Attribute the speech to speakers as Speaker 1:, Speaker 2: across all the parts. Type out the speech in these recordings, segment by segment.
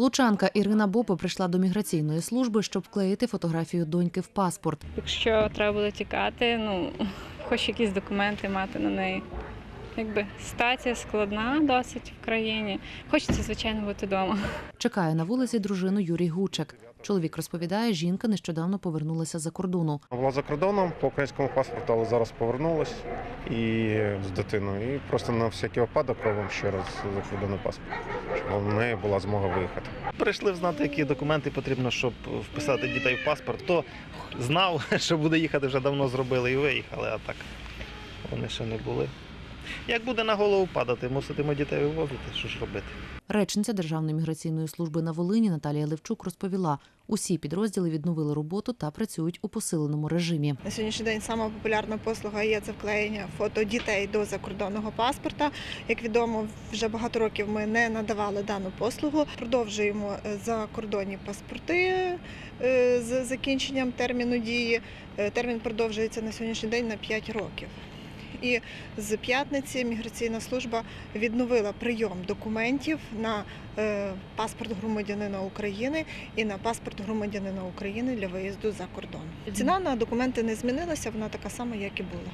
Speaker 1: Лучанка Ірина Бопо прийшла до міграційної служби, щоб вклеїти фотографію доньки в паспорт.
Speaker 2: Якщо треба буде тікати, ну хоч якісь документи мати на неї. Якби ситуація складна досить в країні. Хочеться, звичайно, бути вдома.
Speaker 1: Чекає на вулиці дружину Юрій Гучик. Чоловік розповідає, жінка нещодавно повернулася за кордону.
Speaker 3: Була за кордоном по українському паспорту, але зараз повернулась і з дитиною. І просто на всякий випадок робимо ще раз закордонний паспорт, щоб в неї була змога виїхати.
Speaker 4: Прийшли знати, які документи потрібно, щоб вписати дітей в паспорт. Хто знав, що буде їхати, вже давно зробили і виїхали, а так вони ще не були. Як буде на голову падати, муситимо дітей вивозити, що ж робити?
Speaker 1: Речниця Державної міграційної служби на Волині Наталія Левчук розповіла, усі підрозділи відновили роботу та працюють у посиленому режимі.
Speaker 5: На сьогоднішній день сама популярна послуга є це вклеєння фото дітей до закордонного паспорта. Як відомо, вже багато років ми не надавали дану послугу. Продовжуємо е, закордонні паспорти е, з закінченням терміну дії. Е, Термін продовжується на сьогоднішній день на 5 років. І з п'ятниці міграційна служба відновила прийом документів на е, паспорт громадянина України і на паспорт громадянина України для виїзду за кордон. Ціна на документи не змінилася, вона така сама, як і була.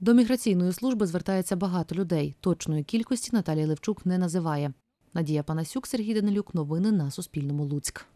Speaker 1: До міграційної служби звертається багато людей. Точної кількості Наталія Левчук не називає. Надія Панасюк, Сергій Данилюк. Новини на Суспільному. Луцьк.